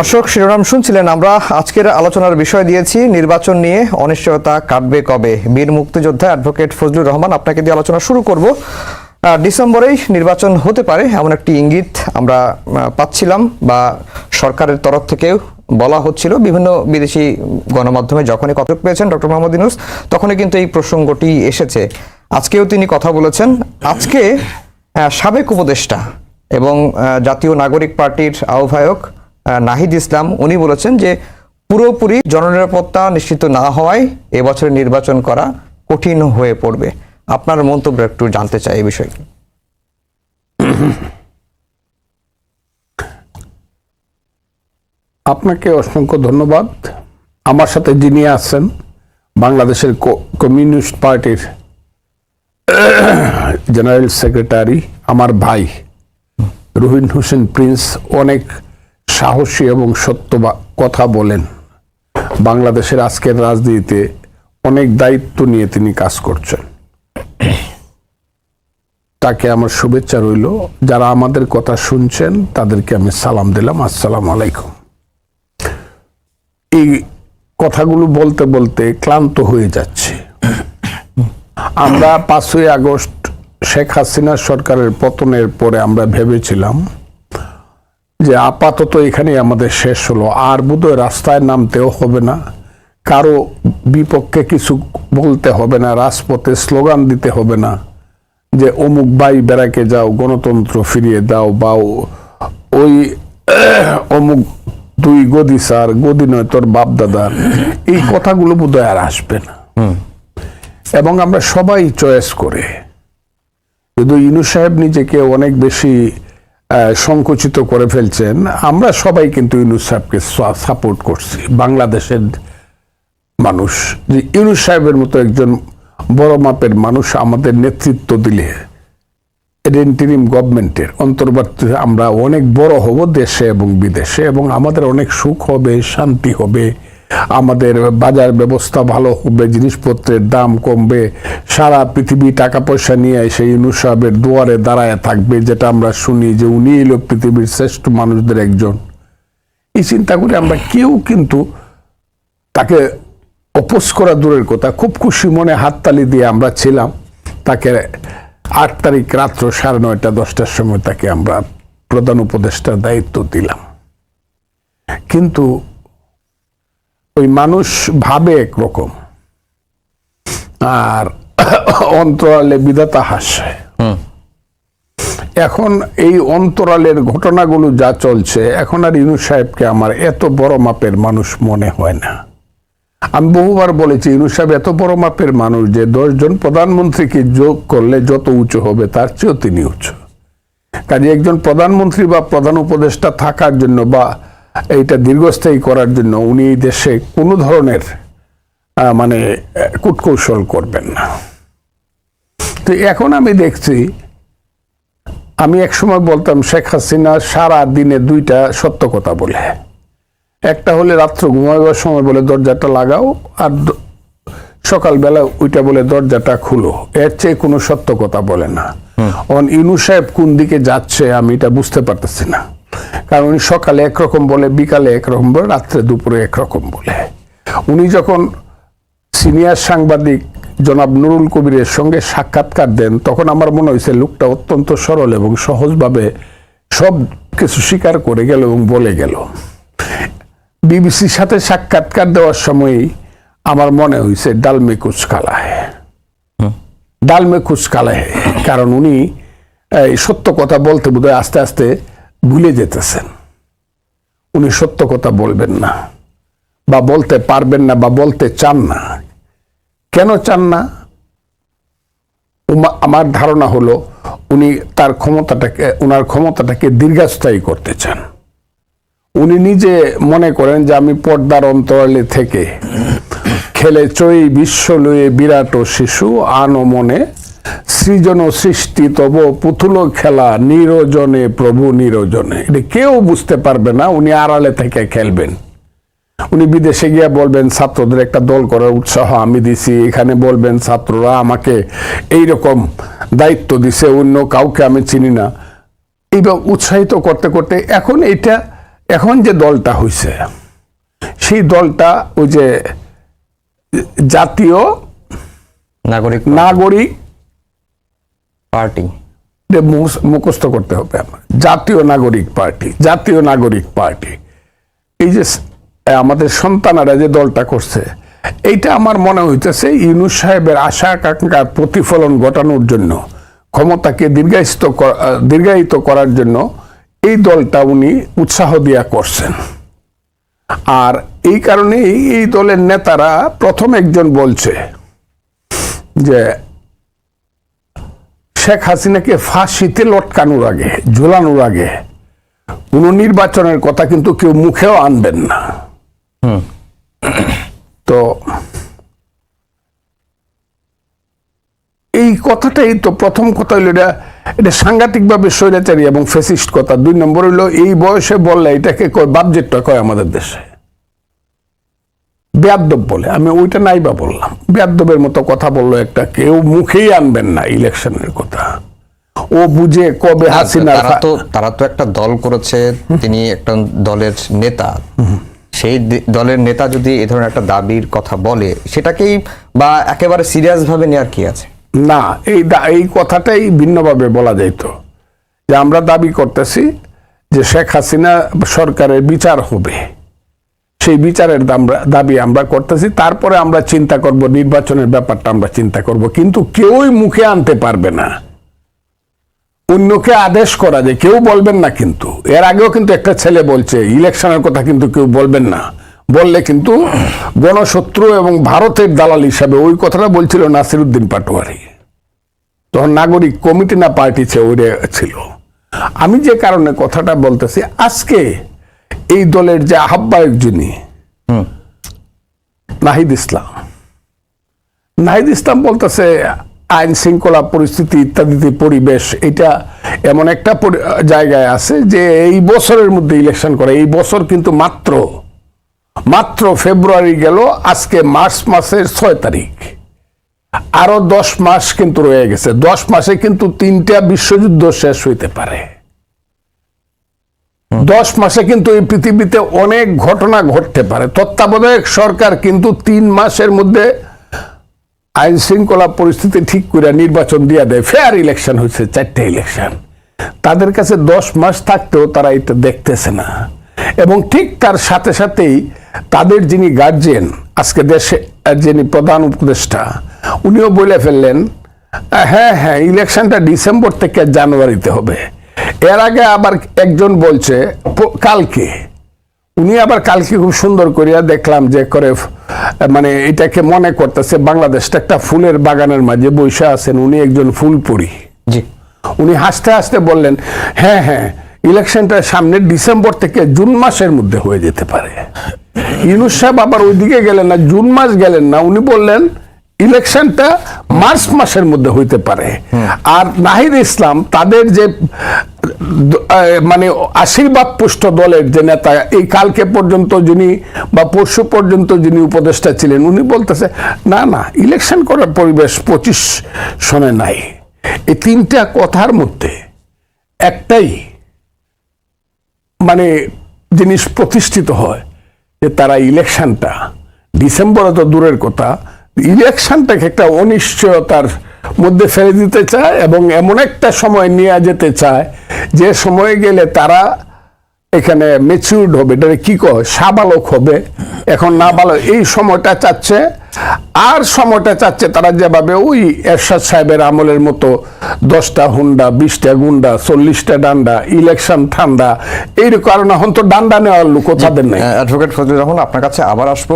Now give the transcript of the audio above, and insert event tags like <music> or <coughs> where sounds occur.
দর্শক শিরোনাম শুনছিলেন আমরা। আজকের আলোচনার বিষয় দিয়েছি নির্বাচন নিয়ে অনিশ্চয়তা কাটবে কবে? বীর মুক্তিযোদ্ধা অ্যাডভোকেট ফজলুর রহমান আপনাকে দিয়ে আলোচনা শুরু করব। ডিসেম্বরেই নির্বাচন হতে পারে এমন একটি ইঙ্গিত আমরা পাচ্ছিলাম বা সরকারের তরফ থেকেও বলা হচ্ছিল। বিভিন্ন বিদেশি গণমাধ্যমে যখনই কথা পেয়েছেন ডক্টর মোহাম্মদ ইউনুস তখনই কিন্তু এই প্রসঙ্গটি এসেছে। আজকেও তিনি কথা বলেছেন আজকে সাবেক উপদেষ্টা এবং জাতীয় নাগরিক পার্টির আহ্বায়ক আহ, নাহিদ ইসলাম, উনি বলেছেন যে পুরোপুরি জননিরাপত্তা নিশ্চিত না হওয়ায় এবছরের নির্বাচন করা কঠিন হয়ে পড়বে। আপনার মন্তব্য একটু জানতে চাই এই বিষয়ে। আপনাকে অসংখ্য ধন্যবাদ। আমার সাথে যিনি আছেন, বাংলাদেশের কমিউনিস্ট পার্টির জেনারেল সেক্রেটারি, আমার ভাই, রুহিন হোসেন প্রিন্স, অনেক সাহসী এবং সত্য কথা বলেন। বাংলাদেশের আজকের রাজনীতিতে অনেক দায়িত্ব নিয়ে তিনি কাজ করছেন। তাকে আমার শুভেচ্ছা রইল। যারা আমাদের কথা শুনছেন, তাদেরকে আমি সালাম দিলাম। আসসালামু আলাইকুম। এই কথাগুলো বলতে বলতে ক্লান্ত হয়ে যাচ্ছে। আমরা পাঁচই আগস্ট শেখ হাসিনা সরকারের পতনের পরে আমরা ভেবেছিলাম যে আপাতত এখানে আমাদের শেষ হলো। আর বোধহয় রাস্তায় নামতেও হবে না। কারও বিপক্ষে কিছু বলতে হবে না রাজপথে স্লোগান দিতে হবে না যে অমুক বাই বেড়াকে যাও গণতন্ত্র ফিরিয়ে দাও বা ওই <coughs> অমুক দুই গদি স্যার গদি নয় তোর বাপ দাদার এই কথাগুলো বোধহয় আর আসবে না। এবং আমরা সবাই চয়েস করে। কিন্তু ইনু সাহেব নিজেকে অনেক বেশি সংকুচিত করে ফেলছেন। আমরা সবাই কিন্তু ইউনুস সাহেবকে সাপোর্ট করছি। বাংলাদেশের মানুষ, যে ইউনুস সাহেবের মতো একজন বড় মাপের মানুষ আমাদের নেতৃত্ব দিলে ইন্টিরিম গভর্নমেন্টের অন্তর্বর্তী আমরা অনেক বড় হব দেশে এবং বিদেশে এবং আমাদের অনেক সুখ হবে, শান্তি হবে। আমাদের বাজার ব্যবস্থা ভালো হবে, জিনিসপত্রের দাম কমবে, সারা পৃথিবী টাকা পয়সা নিয়ে এসে ইউনুস সাহেবের দুয়ারে দাঁড়ায় থাকবে, যেটা আমরা শুনি যে উনি এলো পৃথিবীর শ্রেষ্ঠ মানুষদের একজন। এই চিন্তা করে আমরা কেউ কিন্তু তাকে অপোজ করা দূরের কথা, খুব খুশি মনে হাততালি দিয়ে আমরা ছিলাম। তাকে আট তারিখ রাত্র সাড়ে নয়টা, দশটার সময় তাকে আমরা প্রধান উপদেষ্টার দায়িত্ব দিলাম। কিন্তু ওই মানুষ ভাবে একরকম। আর অন্তরালে বিধাতা হাসে। এখন এই অন্তরালের ঘটনাগুলো যা চলছে এখন আর ইনু সাহেবকে আমার এত বড় মাপের মানুষ মনে হয় না। আমি বহুবার বলেছি ইনু সাহেব এত বড় মাপের মানুষ যে দশজন প্রধানমন্ত্রীকে যোগ করলে যত উঁচু হবে তার চেয়েও তিনি উঁচু। কাজে একজন প্রধানমন্ত্রী বা প্রধান উপদেষ্টা থাকার জন্য বা এইটা দীর্ঘস্থায়ী করার জন্য উনি এই দেশে কোনো ধরনের মানে কূটকৌশল করবেন না। তো এখন আমি দেখছি আমি একসময় বলতাম শেখ হাসিনা সারা দিনে দুইটা সত্য কথা বলে। একটা হলে রাত্র ঘুমাইবার সময় বলে দরজাটা লাগাও আর সকালবেলা ওইটা বলে দরজাটা খুলো। এর চেয়ে কোনো সত্য কথা বলে না। অন ইনু সাহেব কোন দিকে যাচ্ছে আমি এটা বুঝতে পারতেছি না। কারণ উনি সকালে একরকম বলে বিকালে একরকম বলে রাত্রে দুপুরে একরকম বলে। উনি যখন সিনিয়র সাংবাদিক জনাব নুরুল কবিরের সঙ্গে সাক্ষাৎকার দেন তখন আমার মনে হয়েছে লোকটা অত্যন্ত সরল এবং সহজভাবে সব কিছু স্বীকার করে গেল এবং বলে গেল। বিবিসির সাথে সাক্ষাৎকার দেওয়ার সময়ই আমার মনে হয়েছে ডালমে কুচকালায়। ডালমে কুচকালায় কারণ উনি সত্য কথা বলতে বোধহয় আস্তে আস্তে ভুলে যেতেছেন। উনি সত্য কথা বলবেন না বা বলতে পারবেন না বা বলতে চান না। কেন চান না? আমার ধারণা হলো উনি তার ক্ষমতাটাকে ওনার ক্ষমতাটাকে দীর্ঘস্থায়ী করতে চান। উনি নিজে মনে করেন যে আমি পর্দার অন্তরালে থেকে খেলে চই, বিশ্ব লয়ে বিরাট শিশু আন মনে সৃজন সৃষ্টি তব পুতুল খেলা নিরজনে প্রভু নিরজনে। এটা কেউ বুঝতে পারবে না উনি আড়ালে থেকে খেলবেন। উনি বিদেশে গিয়ে বলবেন ছাত্রদের একটা দল করার উৎসাহ আমি দিছি। এখানে বলবেন ছাত্ররা আমাকে এই রকম দায়িত্ব দিছে অন্য কাউকে আমি চিনি না। এইবার উৎসাহিত করতে করতে এখন এটা এখন যে দলটা হয়েছে সেই দলটা ওই যে জাতীয় নাগরিক নাগরিক পার্টি। মুখস্থ করতে হবে আমার। জাতীয় নাগরিক পার্টি, জাতীয় নাগরিক পার্টি। এই যে আমাদের সন্তানেরা যে দলটা করছে, এইটা আমার মনে হইতেছে ইউনুস সাহেবের আশা আকাঙ্ক্ষার প্রতিফলন ঘটানোর জন্য, ক্ষমতাকে দীর্ঘায়িত দীর্ঘায়িত করার জন্য এই দলটা উনি উৎসাহ দিয়া করছেন। আর এই কারণেই এই দলের নেতারা প্রথম একজন বলছে যে শেখ হাসিনাকে ফাঁসিতে লটকানোর আগে ঝুলানোর আগে কোন নির্বাচনের কথা কিন্তু কেউ মুখেও আনবেন না। তো এই কথাটাই তো প্রথম কথা হইল এটা এটা সাংঘাতিকভাবে স্বৈরাচারী এবং ফেসিস্ট কথা। দুই নম্বর হইল এই বয়সে বললে এটাকে কয় বাবজেটটা কয় আমাদের দেশে? বেয়াদ্দব বলে আমি ওইটা নাইবা বললাম। বেয়াদ্দবের মতো কথা বলল একটা কেউ মুখেই আনবেন না ইলেকশনের কথা। ও বুঝে কবে হাসিনা তারা তো তারা তো একটা দল করেছে তিনি একটা দলের নেতা। সেই দলের নেতা যদি এ ধরনের একটা দাবির কথা বলে সেটাকেই বা একেবারে সিরিয়াস ভাবে নেওয়ার কি আছে? না এই এই কথাটাই ভিন্নভাবে বলা যাইত যে আমরা দাবি করতেছি যে শেখ হাসিনা সরকারের বিচার হবে। সেই বিচারের দাবি আমরা করতেছি। তারপরে আমরা চিন্তা করব, নির্বাচনের ব্যাপারটা আমরা চিন্তা করব। কিন্তু কেউই মুখে আনতে পারবে না। অন্যকে আদেশ করা যায় কেউ বলবেন না কিন্তু। এর আগেও কিন্তু একটা ছেলে বলছে, ইলেকশনের কথা কিন্তু কেউ বলবেন না। বললে কিন্তু গণশত্রু এবং ভারতের দালাল হিসাবে ওই কথাটা বলছিল নাসিরুদ্দিন পাটোয়ারি। তখন নাগরিক কমিটি না পার্টি ছিল। আমি যে কারণে কথাটা বলতেছি, আজকে এই দলের যে আহ্বায়ক যিনি নাহিদ ইসলাম। নাহিদ ইসলাম বলতেছে আইন শৃঙ্খলা পরিস্থিতি ইত্যাদিতে পরিবেশ এটা এমন একটা জায়গায় আছে যে এই বছরের মধ্যে ইলেকশন করে। এই বছর কিন্তু মাত্র মাত্র ফেব্রুয়ারি গেল আজকে মার্চ মাসের ছয় তারিখ। আরও দশ মাস কিন্তু রয়ে গেছে। দশ মাসে কিন্তু তিনটা বিশ্বযুদ্ধ শেষ হইতে পারে। দশ মাসে কিন্তু এই পৃথিবীতে অনেক ঘটনা ঘটতে পারে। তত্ত্বাবধায়ক সরকার কিন্তু তিন মাসের মধ্যে আইন শৃঙ্খলা পরিস্থিতি ঠিক করে নির্বাচন দিয়ে দেয়। ফেয়ার ইলেকশন হয়েছে, চারটে ইলেকশন তাদের কাছে দশ মাস থাকতেও তারা এটা দেখতেছে না। এবং ঠিক তার সাথে সাথেই তাদের যিনি গার্জিয়ান আজকে দেশে যিনি প্রধান উপদেষ্টা, উনিও বলে ফেললেন হ্যাঁ হ্যাঁ ইলেকশনটা ডিসেম্বর থেকে জানুয়ারিতে হবে। এর আগে আবার একজন বলছে কালকে। উনি আবার কালকে খুব সুন্দর করিয়া দেখলাম যে করে মানে এটাকে মনে করতেছে বাংলাদেশটা একটা ফুলের বাগানের মাঝে বৈশা আছেন। উনি একজন ফুলপুরি। জি। উনি হাসতে হাসতে বললেন হ্যাঁ হ্যাঁ ইলেকশনটা সামনে ডিসেম্বর থেকে জুন মাসের মধ্যে হয়ে যেতে পারে। ইউনুস সাহেব আবার ওইদিকে গেলেন না জুন মাস গেলেন না উনি বললেন ইলেকশনটা মার্চ মাসের মধ্যে হইতে পারে। আর নাহিদ ইসলাম তাদের যে মানে আশীর্বাদ পুষ্ট দলের যে নেতা, এই কালকে পর্যন্ত যিনি বা পরশু পর্যন্ত যিনি উপদেষ্টা ছিলেন, উনি বলতেছে, না না ইলেকশন করার পরিবেশ পঁচিশ সনে নাই। এই তিনটা কথার মধ্যে একটাই মানে জিনিস প্রতিষ্ঠিত হয় যে তারা ইলেকশনটা ডিসেম্বরে তো দূরের কথা ইলেকশনটাকে একটা অনিশ্চয়তার মধ্যে ফেলে দিতে চায় এবং এমন একটা সময় নিয়ে যেতে চায় যে সময়ে গেলে তারা এখানে মেচিউর্ড হবে। এটা কি কয়? সাবালক হবে। এখন না ভালো এই সময়টা চাচ্ছে আর সময়টা চাচ্ছে তারা যেভাবে ওই এরশাদ সাহেবের আমলের মতো দশটা হুন্ডা বিশটা গুন্ডা চল্লিশটা ডান্ডা ইলেকশন ঠান্ডা এই কারণে এখন তো ডান্ডা নেওয়ার লোক তাদের নেই। অ্যাডভোকেট ফজলুর রহমান আপনার কাছে আবার আসব।